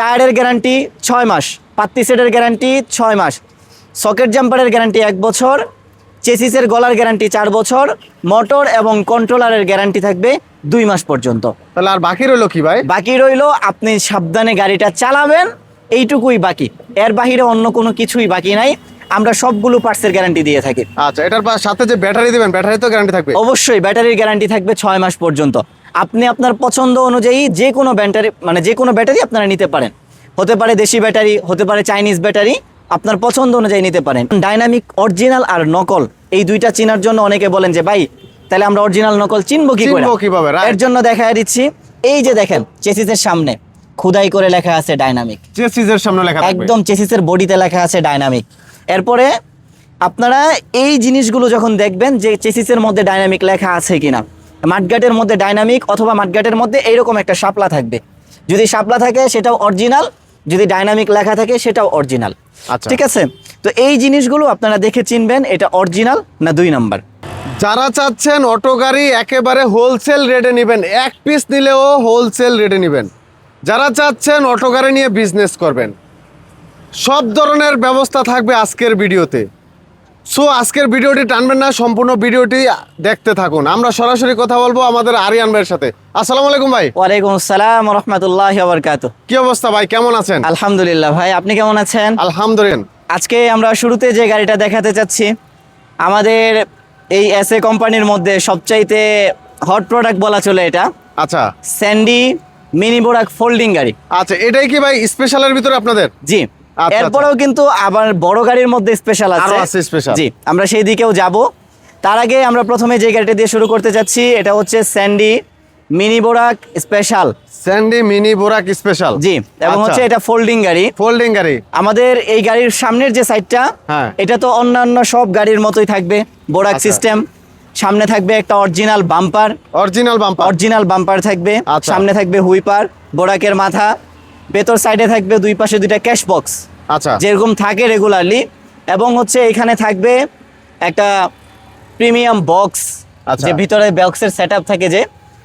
টায়ারের গ্যারান্টি ছয় মাস পাত্তি সেটের গ্যারান্টি ছয় মাস। সকেট জাম্পারের গ্যারান্টি এক বছর চেসিসের গলার গ্যারান্টি চার বছর মোটর এবং কন্ট্রোলারের গ্যারান্টি থাকবে দুই মাস পর্যন্ত। তাহলে আর বাকি রইল কি ভাই? বাকি রইল আপনি সাবধানে গাড়িটা চালাবেন এইটুকুই বাকি। এর বাহিরে অন্য কোনো কিছুই বাকি নাই। আমরা সবগুলো পার্টসের গ্যারান্টি দিয়ে থাকি। আচ্ছা এটার সাথে যে ব্যাটারি দিবেন ব্যাটারি তো গ্যারান্টি থাকবে? অবশ্যই ব্যাটারির গ্যারান্টি থাকবে ছয় মাস পর্যন্ত। আপনি আপনার পছন্দ অনুযায়ী যে কোনো ব্যাটারি মানে যে কোনো ব্যাটারি আপনারা নিতে পারেন। হতে পারে দেশি ব্যাটারি হতে পারে চাইনিজ ব্যাটারি আপনার পছন্দ অনুযায়ী নিতে পারেন। ডাইনামিক অরিজিনাল আর নকল এই দুইটা চেনার জন্য অনেকে বলেন যে ভাই তাহলে আমরা অরিজিনাল নকল চিনবো কি করে? কীভাবে, এর জন্য দেখা দিচ্ছি এই যে দেখেন চেসিসের সামনে খুদাই করে লেখা আছে ডাইনামিক। চেসিসের সামনে লেখা একদম চেসিসের বডিতে লেখা আছে ডাইনামিক। এরপরে আপনারা এই জিনিসগুলো যখন দেখবেন যে চেসিসের মধ্যে ডাইনামিক লেখা আছে কিনা মাঠগাটের মধ্যে ডাইনামিক অথবা মাঠগাটের মধ্যে এইরকম একটা শাপলা থাকবে। যদি শাপলা থাকে সেটাও অরিজিনাল যদি ডাইনামিক লেখা থাকে সেটাও অরিজিনাল আচ্ছা। ঠিক আছে? তো এই জিনিসগুলো আপনারা দেখে চিনবেন এটা অরিজিনাল না দুই নাম্বার যারা চাচ্ছেন অটো গাড়ি একেবারে হোলসেল রেটে নেবেন এক পিস নিলেও হোলসেল রেটে নেবেন। যারা চাচ্ছেন অটো গাড়ি নিয়ে বিজনেস করবেন সব ধরনের ব্যবস্থা থাকবে আজকের ভিডিওতে। সো আজকের ভিডিওটি টানবেন না সম্পূর্ণ ভিডিওটি দেখতে থাকুন। আমরা সরাসরি কথা বলব আমাদের আরিয়ান ভাইয়ের সাথে। আসসালামু আলাইকুম ভাই। ওয়ালাইকুম আসসালাম রহমতুল্লাহ বরকাত কি অবস্থা ভাই কেমন আছেন? আলহামদুলিল্লাহ ভাই আপনি কেমন আছেন? আলহামদুলিল্লাহ। আজকে আমরা শুরুতে যে গাড়িটা দেখাতে চাচ্ছি আমাদের এই এসএ কোম্পানির মধ্যে সবচাইতে হট প্রোডাক্ট বলা চলে এটা। আচ্ছা। স্যান্ডি মিনি বোরাক ফোল্ডিং গাড়ি। আচ্ছা এটাই কি ভাই স্পেশালের ভিতরে আপনাদের? জি। এরপরেও কিন্তু আবার বড় গাড়ির মধ্যে স্পেশাল আছে। special। জি আমরা সেই দিকেও যাব। তার আগে আমরা প্রথমে যে গাড়িটা দিয়ে শুরু করতে যাচ্ছি এটা হচ্ছে Sandy mini Borak special Sandy mini Borak special জি এবং হচ্ছে এটা ফোল্ডিং গাড়ি। ফোল্ডিং গাড়ি। আমাদের এই গাড়ির সামনের যে সাইডটা হ্যাঁ। এটা তো অন্যান্য সব গাড়ির মতোই থাকবে। বোরাক আচ্ছা। সিস্টেম সামনে থাকবে একটা original bumper original bumper original bumper থাকবে। আচ্ছা। সামনে থাকবে হুইপার। বোরাকের মাথা। ভেতর সাইডে থাকবে দুই পাশে দুইটা ক্যাশ বক্স আচ্ছা। যেরকম থাকে রেগুলারলি এবং হচ্ছে এখানে থাকবে একটা প্রিমিয়াম বক্স আচ্ছা। যে ভিতরে বক্সের সেট থাকে যে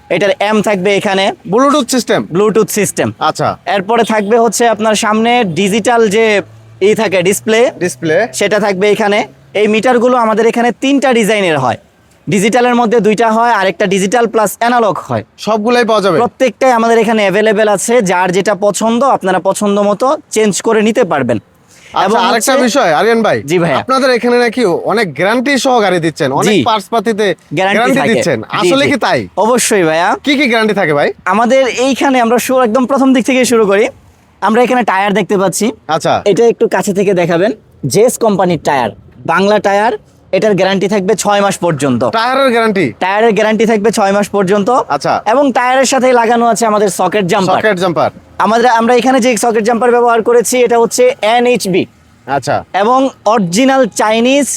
এটার এম থাকবে এখানে। ব্লুটুথ সিস্টেম ব্লুটুথ সিস্টেম আচ্ছা। এরপরে থাকবে হচ্ছে আপনার সামনে ডিজিটাল যে ই থাকে ডিসপ্লে ডিসপ্লে সেটা থাকবে এখানে। এই মিটারগুলো আমাদের এখানে তিনটা ডিজাইনের হয়। ডিজিটালের মধ্যে দুইটা হয় আরেকটা ডিজিটাল প্লাস অ্যানালগ হয়। সবগুলাই পাওয়া যাবে? প্রত্যেকটাই আমাদের এখানে অ্যাভেলেবেল আছে যার যেটা পছন্দ আপনারা পছন্দ মতো চেঞ্জ করে নিতে পারবেন। আচ্ছা আরেকটা বিষয় আরিয়ান ভাই জি ভাইয়া। আপনাদের এখানে নাকি অনেক গ্যারান্টি সহ গাড়ি দিচ্ছেন অনেক পার্টস পাতিতে গ্যারান্টি দিচ্ছেন। আসলে কি তাই? অবশ্যই ভাইয়া। কি কি গ্যারান্টি থাকে ভাই? আমাদের এইখানে আমরা শুরু একদম প্রথম দিক থেকে শুরু করি। আমরা এখানে টায়ার দেখতে পাচ্ছি। আচ্ছা। এটা একটু কাছে থেকে দেখাবেন। জেস কোম্পানির টায়ার বাংলা টায়ার এটার গ্যারান্টি থাকবে ছয় মাস পর্যন্ত। টায়ারের গ্যারান্টি টায়ারের গ্যারান্টি থাকবে ছয় মাস পর্যন্ত। আচ্ছা। এবং টায়ারের সাথে লাগানো আছে আমাদের সকেট জাম্পার সকেট জাম্পার আমাদের আমরা এখানে যে সকেট জাম্পার ব্যবহার করেছি এটা হচ্ছে এনএইচবি আচ্ছা। এবং অরিজিনাল চাইনিজ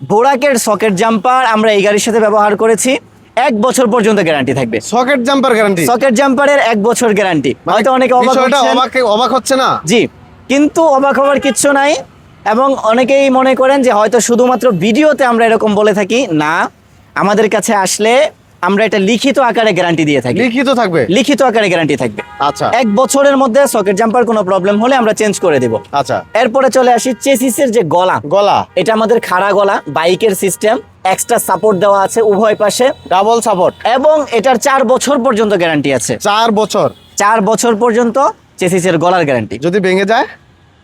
বোরাকের সকেট জাম্পার আমরা এই গাড়ির সাথে ব্যবহার করেছি। এক বছর পর্যন্ত গ্যারান্টি থাকবে। সকেট জাম্পার গ্যারান্টি সকেট জাম্পারের এক বছর গ্যারান্টি হয়তো অনেকে অবাক অবাক অবাক হচ্ছে না? জি। কিন্তু অবাক হওয়ার কিচ্ছু নাই। এবং অনেকেই মনে করেন যে হয়তো শুধুমাত্র ভিডিওতে আমরা এরকম বলে থাকি। না আমাদের কাছে আসলে আমরা এটা লিখিত আকারে গ্যারান্টি দিয়ে থাকি। লিখিত থাকবে? লিখিত আকারে গ্যারান্টি থাকবে। আচ্ছা। এক বছরের মধ্যে সকেট জাম্পার কোনো প্রবলেম হলে আমরা চেঞ্জ করে দেব। আচ্ছা। এরপরে চলে আসি চেসিসের যে গলা। গলা। এটা আমাদের খাড়া গলা বাইকের সিস্টেম এক্সট্রা সাপোর্ট দেওয়া আছে উভয় পাশে। ডাবল সাপোর্ট এবং এটার চার বছর পর্যন্ত গ্যারান্টি আছে। চার বছর। চার বছর পর্যন্ত চেসিসের গলার গ্যারান্টি যদি ভেঙে যায়?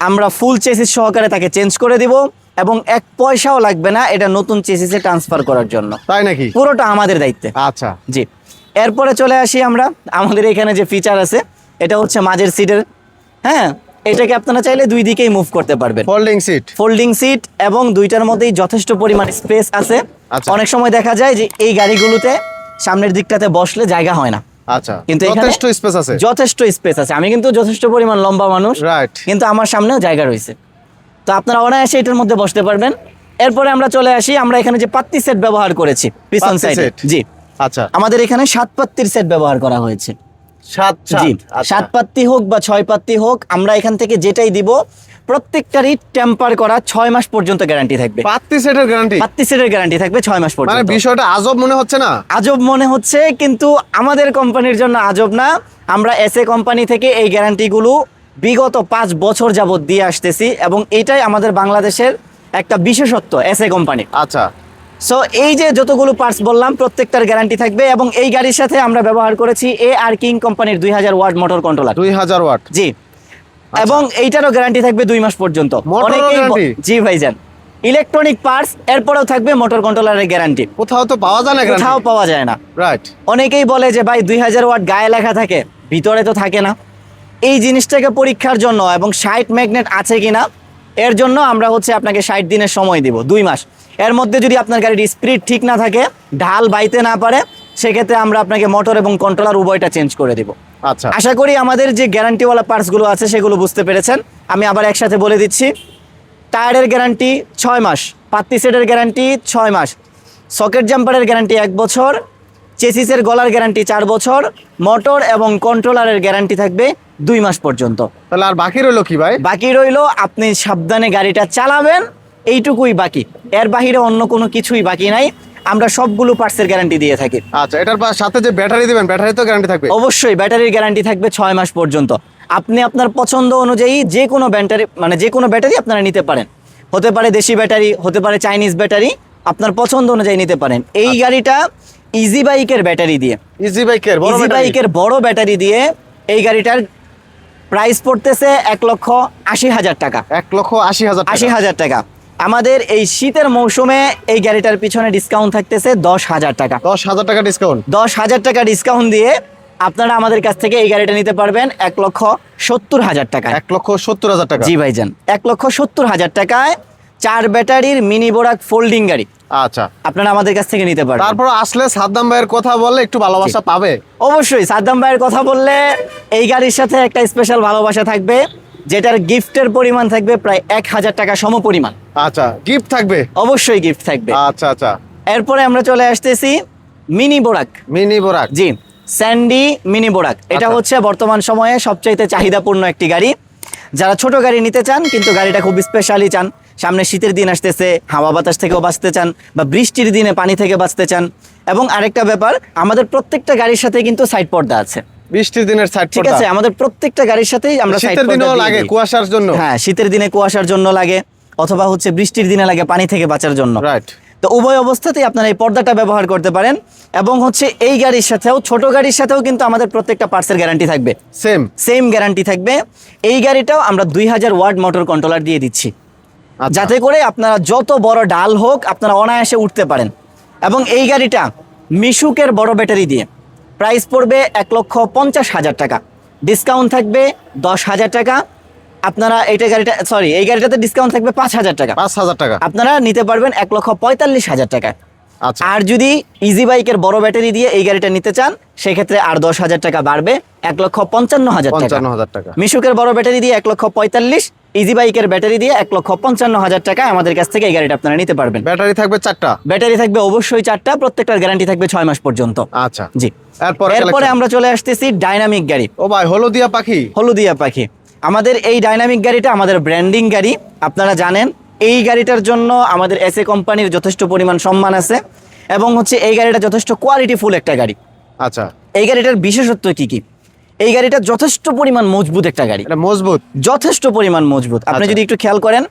আমরা ফুল চেসিস সহকারে তাকে চেঞ্জ করে দিব এবং এক পয়সাও লাগবে না এটা নতুন চেসিসে ট্রান্সফার করার জন্য। তাই নাকি? পুরোটা আমাদের দায়িত্বে। আচ্ছা। জি। এরপরে চলে আসি আমরা। আমাদের এখানে যে ফিচার আছে এটা হচ্ছে মাঝের সিটের হ্যাঁ? এটাকে আপনারা চাইলে দুই দিকেই মুভ করতে পারবেন। ফোল্ডিং সিট ফোল্ডিং সিট এবং দুইটার মধ্যেই যথেষ্ট পরিমাণ স্পেস আছে। আচ্ছা। অনেক সময় দেখা যায় যে এই গাড়িগুলোতে সামনের দিকটাতে বসলে জায়গা হয় না। আচ্ছা কিন্তু যথেষ্ট স্পেস আছে। যথেষ্ট স্পেস আছে। আমি কিন্তু যথেষ্ট পরিমাণ লম্বা মানুষ রাইট কিন্তু আমার সামনেও জায়গা রয়েছে। তো আপনারা অনায়াসে এটার মধ্যে বসতে পারবেন। এরপরে আমরা চলে আসি আমরা এখানে যে পাত্তি সেট ব্যবহার করেছি পিছন সাইডে জি। আচ্ছা। আমাদের এখানে সাত পাত্তির সেট ব্যবহার করা হয়েছে। সাত জি। আচ্ছা। সাত পাত্তি হোক বা ছয় পাত্তি হোক আমরা এখান থেকে যেটাই দিব প্রত্যেকটারই টেম্পার করা ছয় মাস পর্যন্ত গ্যারান্টি থাকবে। পাত্তি সেটের গ্যারান্টি পাত্তি সেটের গ্যারান্টি থাকবে ছয় মাস মানে পর্যন্ত বিষয়টা আজব মনে হচ্ছে না? আজব মনে হচ্ছে কিন্তু আমাদের কোম্পানির জন্য আজব না। আমরা এসএ কোম্পানি থেকে এই গ্যারান্টিগুলো বিগত পাঁচ বছর যাবৎ দিয়ে আসতেছি এবং এটাই আমাদের বাংলাদেশের একটা বিশেষত্ব এস এ কোম্পানি। আচ্ছা। সো এই যে যতগুলো পার্টস বললাম প্রত্যেকটার গ্যারান্টি থাকবে এবং এই গাড়ির সাথে আমরা ব্যবহার করেছি এ আর কিং কোম্পানির দুই হাজার ওয়াট মোটর কন্ট্রোলার দুই হাজার ওয়াট। জি। এবং এইটারও গ্যারান্টি থাকবে দুই মাস পর্যন্ত। অনেকেই? জি ভাইজান। ইলেকট্রনিক পার্টস এরপরেও থাকবে মোটর কন্ট্রোলারের গ্যারান্টি কোথাও তো পাওয়া যায় না কোথাও পাওয়া যায় না। রাইট অনেকেই বলে যে ভাই দুই হাজার ওয়াট গায়ে লেখা থাকে ভিতরে তো থাকে না। এই জিনিসটাকে পরীক্ষার জন্য এবং সাইট ম্যাগনেট আছে কিনা এর জন্য আমরা হচ্ছে আপনাকে ষাট দিনের সময় দিব দুই মাস। এর মধ্যে যদি আপনার গাড়ির স্পিড ঠিক না থাকে ঢাল বাইতে না পারে সেক্ষেত্রে আমরা আপনাকে মোটর এবং কন্ট্রোলার উভয়টা চেঞ্জ করে দিব। আচ্ছা। আশা করি আমাদের যে গ্যারান্টিওয়ালা পার্টসগুলো আছে সেগুলো বুঝতে পেরেছেন। আমি আবার একসাথে বলে দিচ্ছি টায়ারের গ্যারান্টি ছয় মাস পাত্তি সেটের গ্যারান্টি ছয় মাস সকেট জাম্পারের গ্যারান্টি এক বছর চেসিসের গলার গ্যারান্টি চার বছর মোটর এবং কন্ট্রোলারের গ্যারান্টি থাকবে দুই মাস পর্যন্ত। তাহলে আর বাকি রইল কি ভাই? বাকি রইল আপনি সাবধানে গাড়িটা চালাবেন এইটুকুই বাকি। এর বাহিরে অন্য কোনো কিছুই বাকি নাই। আমরা সবগুলো পার্টসের গ্যারান্টি দিয়ে থাকি। আচ্ছা এটার সাথে যে ব্যাটারি দিবেন ব্যাটারি তো গ্যারান্টি থাকবে। অবশ্যই ব্যাটারির গ্যারান্টি থাকবে ছয় মাস পর্যন্ত। আপনি আপনার পছন্দ অনুযায়ী যে কোনো ব্যাটারি মানে যে কোনো ব্যাটারি আপনারা নিতে পারেন। হতে পারে দেশি ব্যাটারি হতে পারে চাইনিজ ব্যাটারি আপনার পছন্দ অনুযায়ী নিতে পারেন। এই গাড়িটা ইজি বাইকের ব্যাটারি দিয়ে। ইজি বাইকের বড় ইজি বাইকের বড় ব্যাটারি দিয়ে এই গাড়িটার প্রাইস পড়তেছে এক লক্ষ আশি হাজার টাকা। এক লক্ষ আশি হাজার আশি হাজার টাকা। আমাদের এই শীতের মৌসুমে এই গাড়িটার পিছনে ডিসকাউন্ট থাকতেছে দশ হাজার টাকা। দশ হাজার টাকা ডিসকাউন্ট দশ হাজার টাকা ডিসকাউন্ট দিয়ে আপনারা আমাদের কাছ থেকে এই গাড়িটা নিতে পারবেন এক লক্ষ সত্তর হাজার টাকা। এক লক্ষ সত্তর হাজার টাকা? জি ভাইজান এক লক্ষ সত্তর হাজার টাকায় চার ব্যাটারির মিনি বোরাক ফোল্ডিং গাড়ি। আচ্ছা। আপনারা আমাদের কাছ থেকে নিতে পারবেন। তারপর আসলে সাদ্দাম ভাইয়ের কথা বললে একটু ভালোবাসা পাবে? অবশ্যই সাদ্দাম ভাইয়ের কথা বললে এই গাড়ির সাথে একটা স্পেশাল ভালোবাসা থাকবে। যেটার গিফটের পরিমাণ থাকবে প্রায় এক হাজার টাকা সম পরিমাণ আচ্ছা গিফট থাকবে? অবশ্যই গিফট থাকবে। আচ্ছা আচ্ছা। এরপরে আমরা চলে আসতেছি মিনি বোরাক। মিনি বোরাক। জি স্যান্ডি মিনি বোরাক। এটা আচ্ছা। হচ্ছে বর্তমান সময়ে সবচাইতে চাহিদাপূর্ণ একটি গাড়ি। যারা ছোট গাড়ি নিতে চান কিন্তু গাড়িটা খুব স্পেশালি চান সামনে শীতের দিন আসতেছে হাওয়া বাতাস থেকেও বাঁচতে চান বা বৃষ্টির দিনে পানি থেকে বাঁচতে চান। এবং আরেকটা ব্যাপার আমাদের প্রত্যেকটা গাড়ির সাথে কিন্তু সাইড পর্দা আছে। বৃষ্টির দিনের সাইড ঠিক আছে আমাদের প্রত্যেকটা গাড়ির সাথেই আমরা শীতের দিনেও লাগে কুয়াশার জন্য। হ্যাঁ শীতের দিনে কুয়াশার জন্য লাগে অথবা হচ্ছে বৃষ্টির দিনে লাগে পানি থেকে বাঁচার জন্য। রাইট তো উভয় অবস্থাতেই আপনারা এই পর্দাটা ব্যবহার করতে পারেন এবং হচ্ছে এই গাড়ির সাথেও ছোট গাড়ির সাথেও কিন্তু আমাদের প্রত্যেকটা পার্টসের গ্যারান্টি থাকবে। সেম সেম গ্যারান্টি থাকবে। এই গাড়িটাও আমরা দুই হাজার ওয়ার্ড মোটর কন্ট্রোলার দিয়ে দিচ্ছি। আচ্ছা। যাতে করে আপনারা যত বড় ডাল হোক আপনারা অনায়াসে উঠতে পারেন। এবং এই গাড়িটা মিশুকের বড় ব্যাটারি দিয়ে। প্রাইস পড়বে এক লক্ষ পঞ্চাশ হাজার টাকা। ডিসকাউন্ট থাকবে দশ হাজার টাকা। আপনারা এইটা গাড়িটা সরি এই গাড়িটাতে ডিসকাউন্ট থাকবে পাঁচ হাজার টাকা। পাঁচ হাজার টাকা। আপনারা নিতে পারবেন এক লক্ষ পঁয়তাল্লিশ হাজার টাকা। আচ্ছা। আর যদি ইজি বাইকের বড় ব্যাটারি দিয়ে এই গাড়িটা নিতে চান সেক্ষেত্রে আর দশ হাজার টাকা বাড়বে এক লক্ষ পঞ্চান্ন হাজার টাকা। পঞ্চান্ন হাজার টাকা। মিশুকের বড় ব্যাটারি দিয়ে এক লক্ষ পঁয়তাল্লিশ ইজি বাইকের ব্যাটারি দিয়ে এক লক্ষ পঞ্চান্ন হাজার টাকা আমাদের কাছ থেকে এই গাড়িটা আপনারা নিতে পারবেন। ব্যাটারি থাকবে চারটা? ব্যাটারি থাকবে অবশ্যই চারটা প্রত্যেকটার গ্যারান্টি থাকবে ছয় মাস পর্যন্ত। আচ্ছা। জি। এরপরে আমরা চলে আসতেছি ডাইনামিক গাড়ি। ও ভাই হলদিয়া পাখি? হলুদিয়া পাখি। আমাদের এই ডাইনামিক গাড়িটা আমাদের ব্র্যান্ডিং গাড়ি। আপনারা জানেন এই গাড়িটার জন্য আমাদের এসএ কোম্পানির যথেষ্ট পরিমাণ সম্মান আছে এবং হচ্ছে এই গাড়িটা যথেষ্ট কোয়ালিটিফুল একটা গাড়ি। আচ্ছা। এই গাড়িটার বিশেষত্ব কি কি? এই গাড়িটা যথেষ্ট পরিমাণ মজবুত একটা গাড়ি। মজবুত? যথেষ্ট পরিমাণ মজবুত। আপনি আচ্ছা। যদি একটু খেয়াল করেন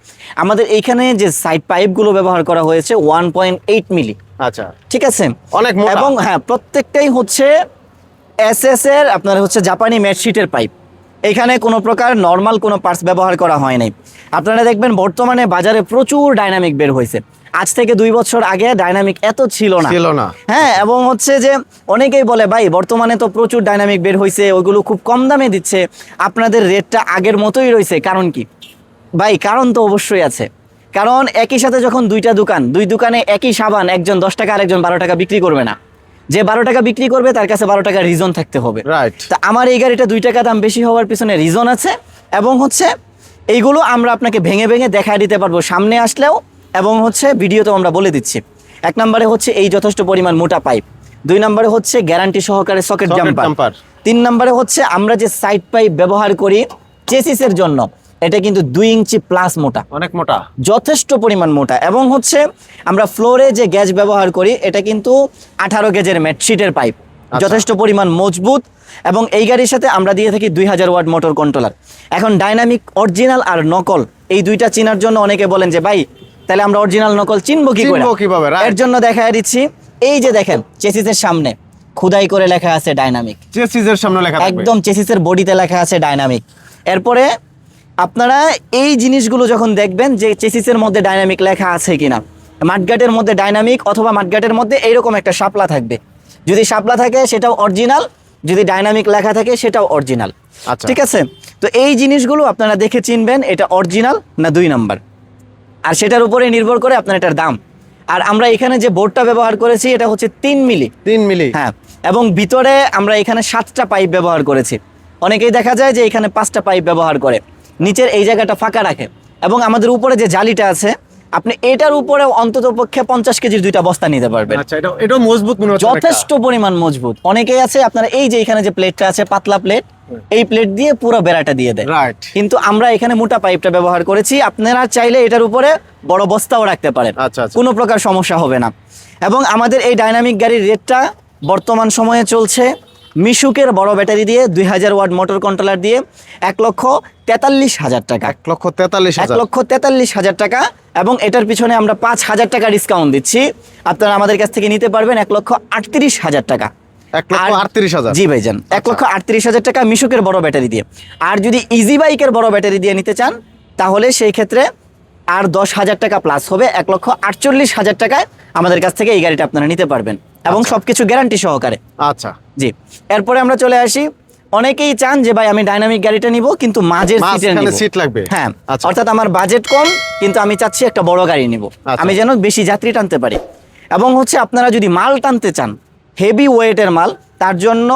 আমাদের এইখানে যে সাইড পাইপগুলো ব্যবহার করা হয়েছে ওয়ান পয়েন্ট এইট মিলি আচ্ছা। ঠিক আছে? অনেক এবং হ্যাঁ প্রত্যেকটাই হচ্ছে এস এস এর আপনার হচ্ছে জাপানি মেডশিটের পাইপ এখানে কোনো প্রকার নর্মাল কোনো পার্টস ব্যবহার করা হয় নাই। আপনারা দেখবেন বর্তমানে বাজারে প্রচুর ডাইনামিক বের হয়েছে। আজ থেকে দুই বছর আগে ডাইনামিক এত ছিল না। ছিল না। হ্যাঁ এবং হচ্ছে যে অনেকেই বলে ভাই বর্তমানে তো প্রচুর ডাইনামিক বের হয়েছে ওইগুলো খুব কম দামে দিচ্ছে। আপনাদের রেটটা আগের মতোই রয়েছে কারণ কি? ভাই কারণ তো অবশ্যই আছে। কারণ একই সাথে যখন দুইটা দোকান দুই দোকানে একই সাবান একজন দশ টাকা আরেকজন বারো টাকা বিক্রি করবে না। যে বারো টাকা বিক্রি করবে তার কাছে বারো টাকা রিজন থাকতে হবে। রাইট তা আমার এই গাড়িটা দুই টাকা দাম বেশি হওয়ার পিছনে রিজন আছে এবং হচ্ছে এইগুলো আমরা আপনাকে ভেঙে ভেঙে দেখা দিতে পারব। সামনে আসলেও এবং হচ্ছে ভিডিওতেও আমরা বলে দিচ্ছি। এক নম্বরে হচ্ছে এই যথেষ্ট পরিমাণ মোটা পাইপ। দুই নম্বরে হচ্ছে গ্যারান্টি সহকারে সকেট জাম্পার। তিন নম্বরে হচ্ছে আমরা যে সাইড পাইপ ব্যবহার করি চেসিসের জন্য এটা কিন্তু দুই ইঞ্চি প্লাস মোটা। অনেক মোটা। যথেষ্ট পরিমাণ মোটা এবং হচ্ছে আমরা ফ্লোরে যে গ্যাস ব্যবহার করি এটা কিন্তু আঠারো গেজের মেটশিটের পাইপ। যথেষ্ট পরিমাণ মজবুত এবং এই গাড়ির সাথে আমরা দিয়ে থাকি দুই হাজার ওয়াট মোটর কন্ট্রোলার। এখন ডাইনামিক অরিজিনাল আর নকল এই দুইটা চেনার জন্য অনেকে বলেন যে ভাই তাহলে আমরা অরিজিনাল নকল চিনবো কি করে? চিনবো কীভাবে? এর জন্য দেখা দিচ্ছি এই যে দেখেন চেসিসের সামনে খুদাই করে লেখা আছে ডাইনামিক চেসিসের সামনে লেখা একদম চেসিসের বডিতে লেখা আছে ডাইনামিক এরপরে আপনারা এই জিনিসগুলো যখন দেখবেন যে চেসিসের মধ্যে ডাইনামিক লেখা আছে কিনা মাঠগাটের মধ্যে ডাইনামিক অথবা মাঠগাটের মধ্যে এইরকম একটা শাপলা থাকবে। যদি শাপলা থাকে সেটাও অরিজিনাল যদি ডাইনামিক লেখা থাকে সেটাও অরিজিনাল আচ্ছা। ঠিক আছে? তো এই জিনিসগুলো আপনারা দেখে চিনবেন এটা অরিজিনাল না দুই নাম্বার আর সেটার উপরে নির্ভর করে আপনার এটার দাম। আর আমরা এখানে যে বোর্ডটা ব্যবহার করেছি এটা হচ্ছে তিন মিলি। তিন মিলি। হ্যাঁ এবং ভিতরে আমরা এখানে সাতটা পাইপ ব্যবহার করেছি। অনেকেই দেখা যায় যে এখানে পাঁচটা পাইপ ব্যবহার করে। নিচের এই জায়গাটা ফাঁকা রাখে। এবং আমাদের উপরে যে জালিটা আছে আপনি এটার উপরে অন্তত পক্ষে পঞ্চাশ কেজির দুইটা বস্তা নিতে পারবেন। আচ্ছা এটা মজবুত যথেষ্ট পরিমাণ মজবুত। অনেকেই আছে আপনারা এই যে এখানে যে প্লেটটা আছে পাতলা প্লেট এই প্লেট দিয়ে পুরো বেড়াটা দিয়ে দেয়। কিন্তু আমরা এখানে মোটা পাইপটা ব্যবহার করেছি আপনারা চাইলে এটার উপরে বড় বস্তাও রাখতে পারেন। আচ্ছা, আচ্ছা। কোনো প্রকার সমস্যা হবে না। এবং আমাদের এই ডাইনামিক গাড়ির রেটটা বর্তমান সময়ে চলছে মিশুকের বড় ব্যাটারি দিয়ে দুই হাজার ওয়াট মোটর কন্ট্রোলার দিয়ে এক লক্ষ তেতাল্লিশ হাজার টাকা। এক লক্ষ তেতাল্লিশ এক লক্ষ তেতাল্লিশ হাজার টাকা এবং এটার পিছনে আমরা পাঁচ হাজার টাকা ডিসকাউন্ট দিচ্ছি। আপনারা আমাদের কাছ থেকে নিতে পারবেন এক লক্ষ আটত্রিশ হাজার টাকা। জি ভাইজান এক লক্ষ আটত্রিশ হাজার টাকা মিশুকের বড় ব্যাটারি দিয়ে। আর যদি ইজি বাইকের বড় ব্যাটারি দিয়ে নিতে চান তাহলে সেই ক্ষেত্রে আর দশ হাজার টাকা প্লাস হবে এক লক্ষ আটচল্লিশ হাজার টাকায় আমাদের কাছ থেকে এই গাড়িটা আপনারা নিতে পারবেন। এবং সবকিছু গ্যারান্টি সহকারে। আচ্ছা। জি। এরপরে আমরা চলে আসি। অনেকেই চান যে ভাই আমি ডাইনামিক গাড়িটা নিব কিন্তু মাঝের সিট লাগবে। হ্যাঁ। আচ্ছা। অর্থাৎ আমার বাজেট কম কিন্তু আমি চাচ্ছি একটা বড় গাড়ি নিব। আচ্ছা। আমি যেন বেশি যাত্রী টানতে পারি। এবং হচ্ছে আপনারা যদি মাল টানতে চান হেভি ওয়েটের মাল তার জন্য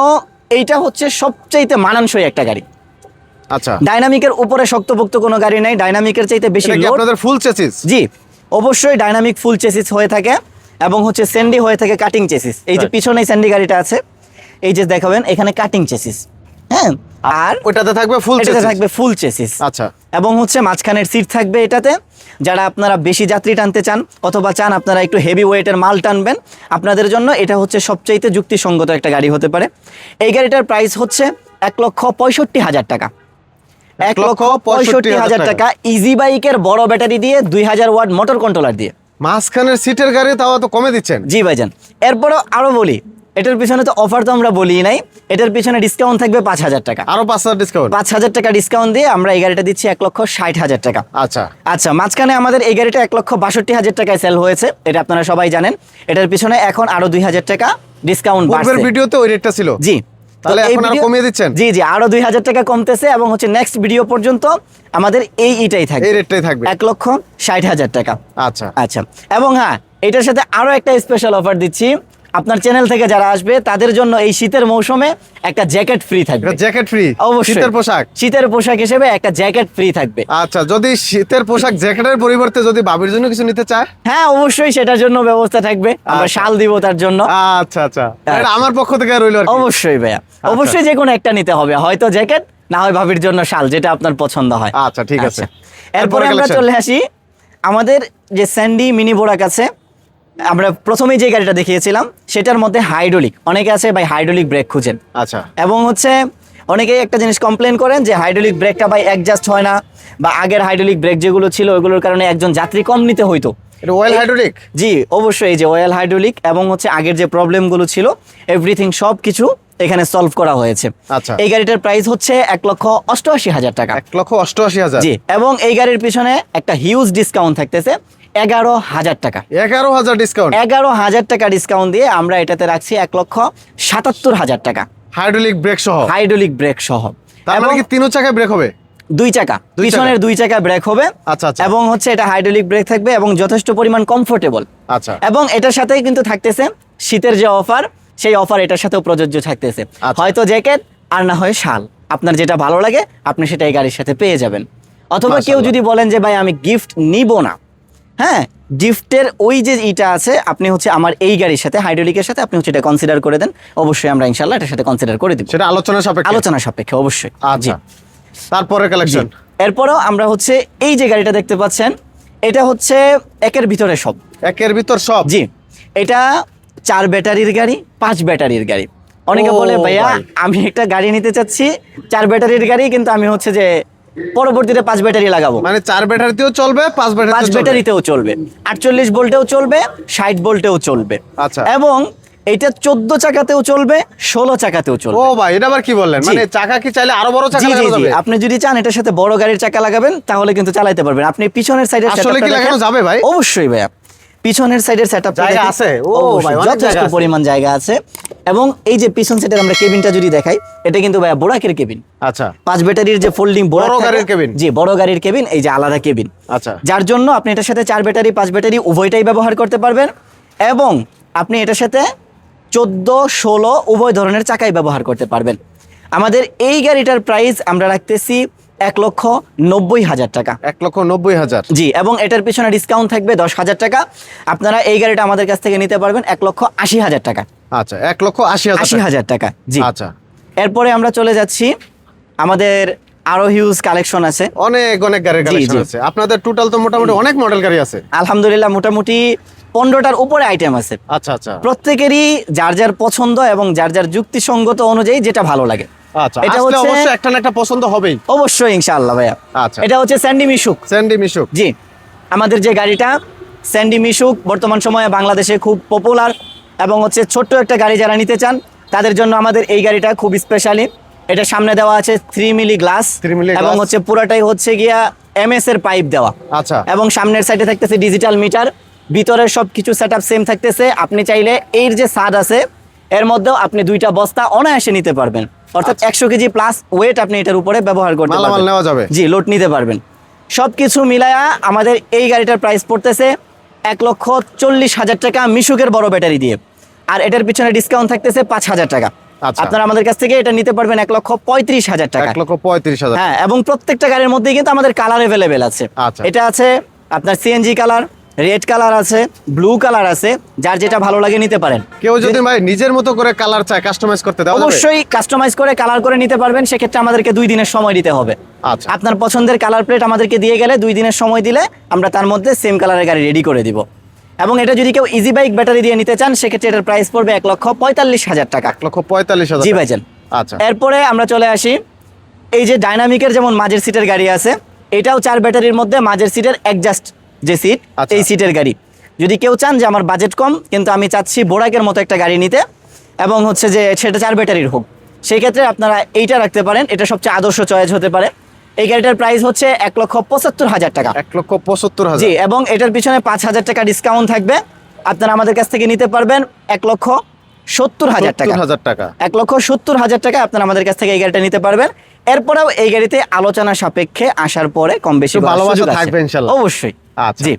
এইটা হচ্ছে সবচাইতে মানানসই একটা গাড়ি। আচ্ছা। ডাইনামিকের উপরে শক্তপোক্ত কোনো গাড়ি নেই। ডাইনামিকের চাইতে বেশি আপনাদের ফুল চেসিস জি। অবশ্যই ডাইনামিক ফুল চেসিস হয়ে থাকে। এবং হচ্ছে স্যান্ডি হয়ে থাকে কাটিং চেসিস এই যে পিছনে স্যান্ডি গাড়িটা আছে এই যে দেখাবেন এখানে কাটিং চেসিস হ্যাঁ আর ওইটাতে থাকবে ফুল এটাতে চেসিস থাকবে ফুল চেসিস আচ্ছা। এবং হচ্ছে মাঝখানের সিট থাকবে এটাতে। যারা আপনারা বেশি যাত্রী টানতে চান অথবা চান আপনারা একটু হেভি ওয়েটের মাল টানবেন আপনাদের জন্য এটা হচ্ছে সবচাইতে যুক্তিসঙ্গত একটা গাড়ি হতে পারে। এই গাড়িটার প্রাইস হচ্ছে এক লক্ষ পঁয়ষট্টি হাজার টাকা। এক লক্ষ পঁয়ষট্টি হাজার টাকা। ইজি বাইকের বড় ব্যাটারি দিয়ে দুই হাজার ওয়াট মোটর কন্ট্রোলার দিয়ে। মাঝখানের সিটের গাড়ি তাও তো কমে দিচ্ছেন? জি ভাইজান। এরপরও আরও বলি এটার পিছনে তো অফার তো আমরা বলি নাই। এটার পিছনে ডিসকাউন্ট থাকবে পাঁচ হাজার টাকা। আরও পাঁচ হাজার ডিসকাউন্ট পাঁচ হাজার টাকা ডিসকাউন্ট দিয়ে আমরা এই গাড়িটা দিচ্ছি এক লক্ষ ষাট হাজার টাকা। আচ্ছা। আচ্ছা মাঝখানে আমাদের এই গাড়িটা এক লক্ষ বাষট্টি হাজার টাকায় সেল হয়েছে এটা আপনারা সবাই জানেন। এটার পিছনে এখন আরও দুই হাজার টাকা ডিসকাউন্ট ভিডিওতে ওই রেটটা ছিল? জি। তাহলে এখন আরও কমিয়ে দিচ্ছেন? জি জি আরও দুই হাজার টাকা কমতেছে এবং হচ্ছে নেক্সট ভিডিও পর্যন্ত আমাদের এই এটাই থাকবে। এই রেটটাই থাকবে। 1 লক্ষ ষাট হাজার টাকা। আচ্ছা। আচ্ছা। এবং হ্যাঁ এটার সাথে আরও একটা স্পেশাল অফার দিচ্ছি। আপনার চ্যানেল থেকে যারা আসবে তাদের জন্য এই শীতের মৌসুমে একটা জ্যাকেট ফ্রি থাকবে। জ্যাকেট ফ্রি অবশ্যই। শীতের পোশাক? শীতের পোশাক হিসেবে একটা জ্যাকেট ফ্রি থাকবে। আচ্ছা যদি শীতের পোশাক জ্যাকেটের পরিবর্তে যদি বাবির জন্য কিছু নিতে চায়? হ্যাঁ অবশ্যই সেটার জন্য ব্যবস্থা থাকবে। আমরা আচ্ছা। শাল দিব তার জন্য। আচ্ছা আচ্ছা। এটা আমার পক্ষ থেকে রইল। অবশ্যই ভাইয়া। অবশ্যই যে কোনো একটা নিতে হবে। হয়তো জ্যাকেট না হয় ভাবির জন্য শাল যেটা আপনার পছন্দ হয়। আচ্ছা, ঠিক আছে। এরপরে এরপরে আমরা চলে আসি। আমাদের যে স্যান্ডি মিনি বোরাক আছে আমরা প্রথমে যে গাড়িটা দেখিয়েছিলাম সেটার মধ্যে হাইড্রোলিক অনেকে আছে ভাই হাইড্রোলিক ব্রেক খুঁজেন। আচ্ছা। এবং হচ্ছে অনেকেই একটা জিনিস কমপ্লেন করেন যে হাইড্রোলিক ব্রেকটা ভাই অ্যাডজাস্ট হয় না বা আগের হাইড্রোলিক ব্রেক যেগুলো ছিল ওইগুলোর কারণে একজন যাত্রী কম নিতে হইতো। এটা ওয়েল হাইড্রোলিক জি অবশ্যই এই যে ওয়েল হাইড্রোলিক এবং হচ্ছে আগের যে প্রবলেমগুলো ছিল এভরিথিং সব কিছু এখানে সলভ করা হয়েছে। আচ্ছা। এই গাড়িটার প্রাইস হচ্ছে এক লক্ষ অষ্টআশি হাজার টাকা। এক লক্ষ অষ্টআশি হাজার। জি এবং এই গাড়ির পিছনে একটা হিউজ ডিসকাউন্ট থাকতেছে। এগারো হাজার টাকা। এগারো হাজার ডিসকাউন্ট এগারো হাজার টাকা ডিসকাউন্ট দিয়ে আমরা এটাতে রাখছি এক লক্ষ সাতাত্তর হাজার টাকা। হাইড্রোলিক ব্রেক সহ। হাইড্রোলিক ব্রেক সহ। তার মানে কি তিনও চাকায় ব্রেক হবে? দুই চাকা। পিছনের দুই চাকা ব্রেক হবে। আচ্ছা, আচ্ছা। এবং হচ্ছে এটা হাইড্রোলিক ব্রেক থাকবে এবং যথেষ্ট পরিমাণ কমফোর্টেবল আচ্ছা। এবং এটার সাথেই কিন্তু থাকতেছে শীতের যে অফার সেই অফার এটার সাথেও প্রযোজ্য থাকতেছে। আচ্ছা। হয়তো জ্যাকেট আর না হয় শাল। আপনার যেটা ভালো লাগে আপনি সেটা এই গাড়ির সাথে পেয়ে যাবেন। অথবা কেউ যদি বলেন যে ভাই আমি গিফট নিব না। হ্যাঁ গিফটের ওই যে ইটা আছে আপনি হচ্ছে আমার এই গাড়ির সাথে হাইড্রোলিকের সাথে আপনি হচ্ছে এটা কনসিডার করে দেন। অবশ্যই আমরা ইনশাল্লাহ এটার সাথে কনসিডার করে দিব। সেটা আলোচনা সাপেক্ষে? আলোচনা সাপেক্ষে অবশ্যই। আচ্ছা। তারপরে কালেকশন এরপরও আমরা হচ্ছে এই যে গাড়িটা দেখতে পাচ্ছেন এটা হচ্ছে একের ভিতরে সব। একের ভিতর সব? জি। এটা চার ব্যাটারির গাড়ি পাঁচ ব্যাটারির গাড়ি। অনেকে বলে ভাইয়া আমি একটা গাড়ি নিতে চাচ্ছি চার ব্যাটারির গাড়ি কিন্তু আমি হচ্ছে যে পরবর্তীতে পাঁচ ব্যাটারি লাগাবো। মানে চার ব্যাটারিতেও চলবে পাঁচ পাঁচ ব্যাটারিতেও চলবে। আটচল্লিশ ভোল্টেও চলবে ষাট ভোল্টেও চলবে। আচ্ছা। এবং এটা চোদ্দ চাকাতেও চলবে ষোলো চাকাতেও চলবে। ও ভাই এটা আবার কি বললেন? মানে চাকা কি চাইলে আরও বড় চাকা লাগানো যাবে? আপনি যদি চান এটার সাথে বড় গাড়ির চাকা লাগাবেন তাহলে কিন্তু চালাতে পারবেন। আপনি পিছনের সাইডে আসলে কি লাগানো যাবে ভাই? অবশ্যই ভাইয়া। পিছনের সাইডের সেটআপ জায়গা আছে? ও ভাই, অনেক যথেষ্ট পরিমাণ জায়গা আছে। এবং এই যে পিছন সাইডের আমরা কেবিনটা যদি দেখাই এটা কিন্তু ভাইয়া বোরাকের কেবিন। আচ্ছা। পাঁচ ব্যাটারির যে ফোল্ডিং বড় গাড়ির cabin? জি বড় গাড়ির কেবিন এই যে আলাদা কেবিন। আচ্ছা। যার জন্য আপনি এটার সাথে চার ব্যাটারি পাঁচ ব্যাটারি উভয়টাই ব্যবহার করতে পারবেন। এবং আপনি এটার সাথে চোদ্দ ষোলো উভয় ধরনের চাকাই ব্যবহার করতে পারবেন। আমাদের এই গাড়িটার প্রাইস আমরা রাখতেছি এক লক্ষ নব্বই হাজার টাকা। এক লক্ষ নব্বই হাজার। জি এবং এটার পিছনে ডিসকাউন্ট থাকবে দশ হাজার টাকা। আপনারা এই গাড়িটা আমাদের কাছ থেকে নিতে পারবেন এক লক্ষ আশি হাজার টাকা। আচ্ছা এক লক্ষ আশি আশি। হাজার টাকা জি। আচ্ছা। এরপরে আমরা চলে যাচ্ছি আমাদের আরও হিউজ কালেকশন আছে। অনেক অনেক গাড়ির কালেকশন আছে। আপনাদের টোটাল তো মোটামুটি অনেক মডেল গাড়ি আছে। আলহামদুলিল্লাহ মোটামুটি পনেরোটার উপরে আইটেম আছে। আচ্ছা আচ্ছা। প্রত্যেকেরই যার যার পছন্দ এবং যার যার যুক্তিসঙ্গত অনুযায়ী যেটা ভালো লাগে। আচ্ছা এটা এটা হচ্ছে- অবশ্যই একটা না একটা পছন্দ হবেই। অবশ্যই ইনশাআল্লাহ ভাইয়া। আচ্ছা। এটা হচ্ছে স্যান্ডি মিশুক। স্যান্ডি মিশুক। জি। আমাদের যে গাড়িটা স্যান্ডি মিশুক বর্তমান সময়ে বাংলাদেশে খুব পপুলার এবং হচ্ছে ছোট্ট একটা গাড়ি যারা নিতে চান তাদের জন্য আমাদের এই গাড়িটা খুব স্পেশালি এটা সামনে দেওয়া আছে থ্রি মিলি গ্লাস 3 মিলি এবং হচ্ছে পুরাটাই হচ্ছে গিয়া এমএস এর পাইপ দেওয়া। আচ্ছা। এবং সামনের সাইডে থাকতেছে ডিজিটাল মিটার ভিতরের সব কিছু সেট সেম থাকতেছে। আপনি চাইলে এর যে সাদ আছে এর মধ্যেও আপনি দুইটা বস্তা অনায়াসে নিতে পারবেন। অর্থাৎ একশো কেজি প্লাস ওয়েট আপনি এটার উপরে ব্যবহার করতে পারবেন। নেওয়া যাবে। জি লোড নিতে পারবেন। সব কিছু মিলায়া আমাদের এই গাড়িটার প্রাইস পড়তেছে এক লক্ষ চল্লিশ হাজার টাকা মিশুকের বড় ব্যাটারি দিয়ে। আর এটার পিছনে ডিসকাউন্ট থাকতেছে পাঁচ হাজার টাকা। আচ্ছা। আপনারা আমাদের কাছ থেকে এটা নিতে পারবেন এক লক্ষ পঁয়ত্রিশ হাজার টাকা। এক লক্ষ পঁয়ত্রিশ হাজার। হ্যাঁ এবং প্রত্যেকটা গাড়ির মধ্যেই কিন্তু আমাদের কালার অ্যাভেলেবেল আছে। আচ্ছা। এটা আছে আপনার সিএনজি কালার রেড কালার আছে ব্লু কালার আছে যার যেটা ভালো লাগে নিতে পারেন। কেউ যদি ভাই নিজের মতো করে কালার চায় কাস্টমাইজ করতে যাবে? অবশ্যই কাস্টমাইজ করে কালার করে নিতে পারবেন সেক্ষেত্রে আমাদেরকে দুই দিনের সময় দিতে হবে। আচ্ছা। আপনার পছন্দের কালার প্লেট আমাদেরকে দিয়ে গেলে দুই দিনের সময় দিলে আমরা তার মধ্যে সেম কালারের গাড়ি রেডি করে দিব। এবং এটা যদি কেউ ইজি বাইক ব্যাটারি দিয়ে নিতে চান সেক্ষেত্রে এটার প্রাইস পড়বে এক লক্ষ পঁয়তাল্লিশ হাজার টাকা। এক লক্ষ পঁয়তাল্লিশ হাজার জি। ভাইজান। আচ্ছা। এরপরে আমরা চলে আসি এই যে ডাইনামিকের যেমন মাঝের সিটের গাড়ি আছে এটাও চার ব্যাটারির মধ্যে মাঝের সিটের অ্যাডজাস্ট যে সিট আচ্ছা। এই সিটের গাড়ি। যদি কেউ চান যে আমার বাজেট কম কিন্তু আমি চাচ্ছি বোরাকের মতো একটা গাড়ি নিতে এবং হচ্ছে যে সেটা চার ব্যাটারির হোক সেই ক্ষেত্রে আপনারা এইটা রাখতে পারেন। এটা সবচেয়ে আদর্শ চয়েস হতে পারে। এই গাড়িটার প্রাইস হচ্ছে এক লক্ষ পঁচাত্তর হাজার টাকা। এক লক্ষ পঁচাত্তর হাজার। জি এবং এটার পিছনে পাঁচ হাজার টাকা ডিসকাউন্ট থাকবে। আপনারা আমাদের কাছ থেকে নিতে পারবেন এক লক্ষ সত্তর হাজার টাকা। হাজার টাকা। এক লক্ষ সত্তর হাজার টাকা আপনারা আমাদের কাছ থেকে এই গাড়িটা নিতে পারবেন। এরপরেও এই গাড়িতে আলোচনা সাপেক্ষে আসার পরে কম বেশি ভালোবাসা থাকবে ইনশাল্লাহ। অবশ্যই। আচ্ছা। জি।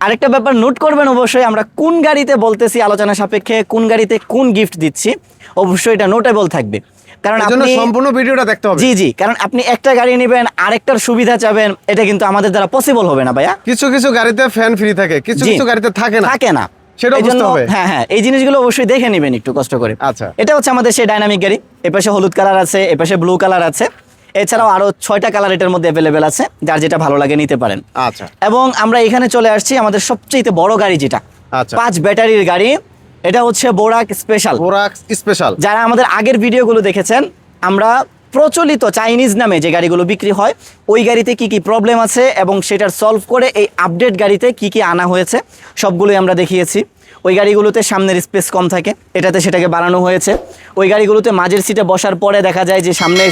আরেকটা ব্যাপার নোট করবেন অবশ্যই আমরা কোন গাড়িতে বলতেছি আলোচনা সাপেক্ষে কোন গাড়িতে কোন গিফট দিচ্ছি অবশ্যই এটা নোটেবল থাকবে। কারণ আপনি সম্পূর্ণ ভিডিওটা দেখতে হবে। জি জি। কারণ আপনি একটা গাড়ি নেবেন আরেকটার সুবিধা চাবেন এটা কিন্তু আমাদের দ্বারা পসিবল হবে না ভাইয়া। কিছু কিছু গাড়িতে ফ্যান ফ্রি থাকে কিছু কিছু গাড়িতে থাকে না। থাকে না। জন্য- বুঝতে হবে। হ্যাঁ হ্যাঁ এই জিনিসগুলো অবশ্যই দেখে নেবেন একটু কষ্ট করে। আচ্ছা। এটা হচ্ছে আমাদের সেই ডাইনামিক গাড়ি। এপাশে হলুদ কালার আছে এপাশে ব্লু কালার আছে। এছাড়াও আরও ছয়টা কালার এটার মধ্যে অ্যাভেলেবেল আছে যার যেটা ভালো লাগে নিতে পারেন। আচ্ছা। এবং আমরা এখানে চলে আসছি আমাদের সবচেয়ে বড় গাড়ি যেটা। আচ্ছা। পাঁচ ব্যাটারির গাড়ি। এটা হচ্ছে বোরাক স্পেশাল ওরাক স্পেশাল যারা আমাদের আগের ভিডিওগুলো দেখেছেন আমরা প্রচলিত চাইনিজ নামে যে গাড়িগুলো বিক্রি হয় ওই গাড়িতে কি কি প্রবলেম আছে এবং সেটার সলভ করে এই আপডেট গাড়িতে কি কি আনা হয়েছে সবগুলোই আমরা দেখিয়েছি। ওই গাড়িগুলোতে সামনের স্পেস কম থাকে এটাতে সেটাকে বাড়ানো হয়েছে। ওই গাড়িগুলোতে মাঝের সিটে বসার পরে দেখা যায় যে সামনে।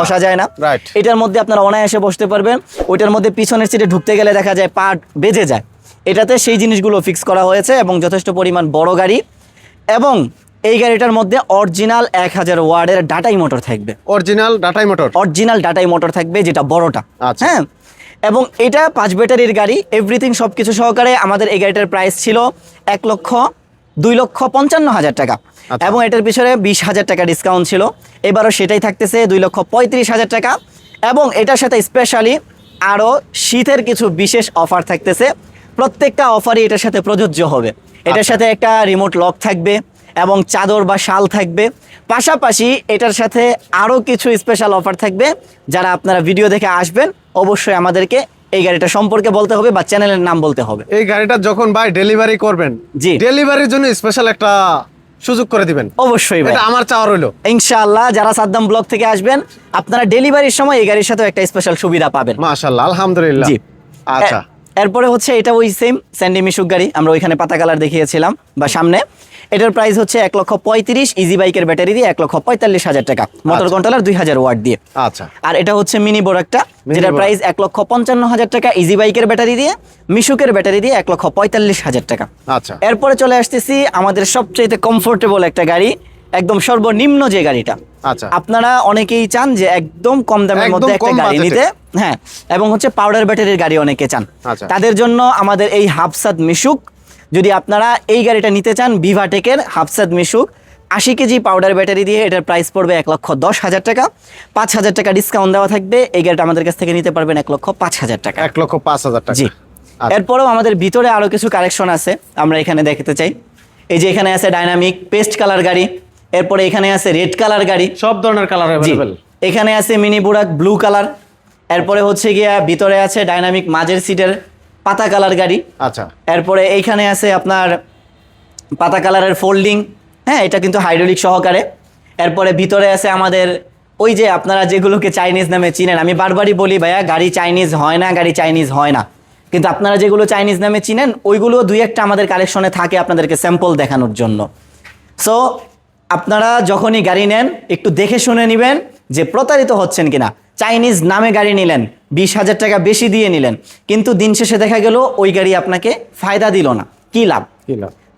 বসা যায় না। এটার মধ্যে আপনারা অনায়াসে বসতে পারবেন ওইটার মধ্যে পিছনের সিটে ঢুকতে গেলে দেখা যায় পা বেজে যায়। এটাতে সেই জিনিসগুলো ফিক্স করা হয়েছে এবং যথেষ্ট পরিমাণ বড় গাড়ি এবং এই গাড়িটার মধ্যে অরিজিনাল এক হাজার ওয়ার্ডের ডাটাই মোটর থাকবে। অরিজিনাল ডাটাই মোটর? অরিজিনাল ডাটাই মোটর থাকবে যেটা বড়টা। আচ্ছা। হ্যাঁ? এবং এটা পাঁচ ব্যাটারির গাড়ি এভরিথিং সব কিছু সহকারে আমাদের এই গাড়িটার প্রাইস ছিল এক লক্ষ দুই লক্ষ পঞ্চান্ন হাজার টাকা। আচ্ছা। এবং এটার পিছনে বিশ হাজার টাকা ডিসকাউন্ট ছিল। এবারও সেটাই থাকতেছে দুই লক্ষ পঁয়ত্রিশ হাজার টাকা। এবং এটার সাথে স্পেশালি আরও শীতের কিছু বিশেষ অফার থাকতেছে। প্রত্যেকটা অফারই এটার সাথে প্রযোজ্য হবে। এটার আচ্ছা। সাথে একটা রিমোট লক থাকবে। এবং চাদর বা শাল থাকবে। পাশাপাশি এটার সাথে আরও কিছু স্পেশাল অফার থাকবে। যারা আপনারা ভিডিও দেখে আসবেন অবশ্যই আমাদেরকে এই গাড়িটা সম্পর্কে বলতে হবে বা চ্যানেলের নাম বলতে হবে। এই গাড়িটা যখন ভাই ডেলিভারি করবেন জি। ডেলিভারির জন্য স্পেশাল একটা সুযোগ করে দিবেন। অবশ্যই ভাই। এটা আমার চাওয়া রইল। ইনশাআল্লাহ যারা সাদ্দাম ব্লক থেকে আসবেন আপনারা ডেলিভারির সময় এই গাড়ির সাথে একটা স্পেশাল সুবিধা পাবেন। মাশাল্লাহ আলহামদুলিল্লাহ। জি। আচ্ছা। এরপরে হচ্ছে এটা ওই সেম স্যান্ডি মিশুক গাড়ি আমরা ওইখানে পাতা কালার দেখিয়েছিলাম বা সামনে। এটার প্রাইস হচ্ছে এক লক্ষ পঁয়ত্রিশ ইজি বাইকের ব্যাটারি দিয়ে এক লক্ষ পঁয়তাল্লিশ হাজার টাকা। মোটর আচ্ছা। কন্ট্রোলার দুই হাজার ওয়াট দিয়ে। আচ্ছা। আর এটা হচ্ছে মিনি বোরাকটা যেটার। প্রাইস এক লক্ষ পঞ্চান্ন হাজার টাকা ইজি বাইকের ব্যাটারি দিয়ে মিশুকের ব্যাটারি দিয়ে এক লক্ষ পঁয়তাল্লিশ হাজার টাকা। আচ্ছা। এরপরে চলে আসতেছি আমাদের সবচেয়ে কমফোর্টেবল একটা গাড়ি একদম সর্বনিম্ন যে গাড়িটা। আচ্ছা। আপনারা অনেকেই চান যে একদম কম দামের মধ্যে একটা গাড়ি নিতে। হ্যাঁ এবং হচ্ছে পাউডার ব্যাটারির গাড়ি অনেকে চান। আচ্ছা। তাদের জন্য আমাদের এই হাফসাদ মিশুক যদি আপনারা এই গাড়িটা নিতে চান বিভাটেকের হাফসাদ মিশুক আশি কেজি পাউডার ব্যাটারি দিয়ে এটার প্রাইস পড়বে এক লক্ষ দশ হাজার টাকা। পাঁচ হাজার টাকা ডিসকাউন্ট দেওয়া থাকবে। এই গাড়িটা আমাদের কাছ থেকে নিতে পারবেন এক লক্ষ পাঁচ হাজার টাকা। এক লক্ষ পাঁচ হাজার টাকা। জি। আচ্ছা। এরপরেও আমাদের ভিতরে আরও কিছু কালেকশন আছে আমরা এখানে দেখতে চাই। এই যে এখানে আছে ডাইনামিক পেস্ট কালার গাড়ি। এরপরে এখানে আছে রেড কালার গাড়ি। সব ধরনের কালার অ্যাভেলেবেল এখানে আছে মিনি বুড়াক ব্লু কালার। এরপরে হচ্ছে গিয়া ভিতরে আছে ডাইনামিক মাঝের সিটের পাতা কালার গাড়ি। আচ্ছা। এরপরে এইখানে আছে আপনার পাতা কালারের ফোল্ডিং। হ্যাঁ এটা কিন্তু হাইড্রোলিক সহকারে। এরপরে ভিতরে আছে আমাদের ওই যে আপনারা যেগুলোকে চাইনিজ নামে চিনেন। আমি বারবারই বলি ভাইয়া গাড়ি চাইনিজ হয় না গাড়ি চাইনিজ হয় না। কিন্তু আপনারা যেগুলো চাইনিজ নামে চিনেন ওইগুলো দুই একটা আমাদের কালেকশনে থাকে আপনাদেরকে স্যাম্পল দেখানোর জন্য। সো আপনারা যখনই গাড়ি নেন একটু দেখে শুনে নেবেন যে প্রতারিত হচ্ছেন কিনা। চাইনিজ নামে গাড়ি নিলেন বিশ হাজার টাকা বেশি দিয়ে নিলেন কিন্তু দিন শেষে দেখা গেল ওই গাড়ি আপনাকে ফায়দা দিল না। কি লাভ?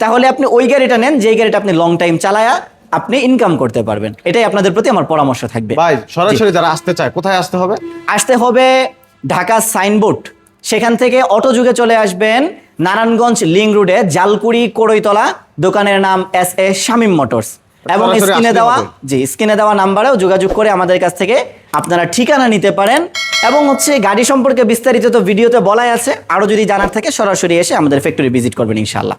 তাহলে আপনি ওই গাড়িটা নেন যেই গাড়িটা আপনি লং টাইম চালায়া আপনি ইনকাম করতে পারবেন। এটাই আপনাদের প্রতি আমার পরামর্শ থাকবে। ভাই সরাসরি যারা আসতে চায় কোথায় আসতে হবে? আসতে হবে ঢাকা সাইনবোর্ড। সেখান থেকে অটো যুগে চলে আসবেন নারায়ণগঞ্জ লিং রোডে জালকুড়ি কোড়ইতলা দোকানের নাম এস এ শামিম মোটরস এবং স্ক্রিনে দেওয়া। জি স্ক্রিনে দেওয়া নাম্বারেও যোগাযোগ করে আমাদের কাছ থেকে আপনারা ঠিকানা নিতে পারেন। এবং হচ্ছে গাড়ি সম্পর্কে বিস্তারিত তো ভিডিওতে বলাই আছে। আরও যদি জানার থাকে সরাসরি এসে আমাদের ফ্যাক্টরি ভিজিট করবেন ইনশাআল্লাহ।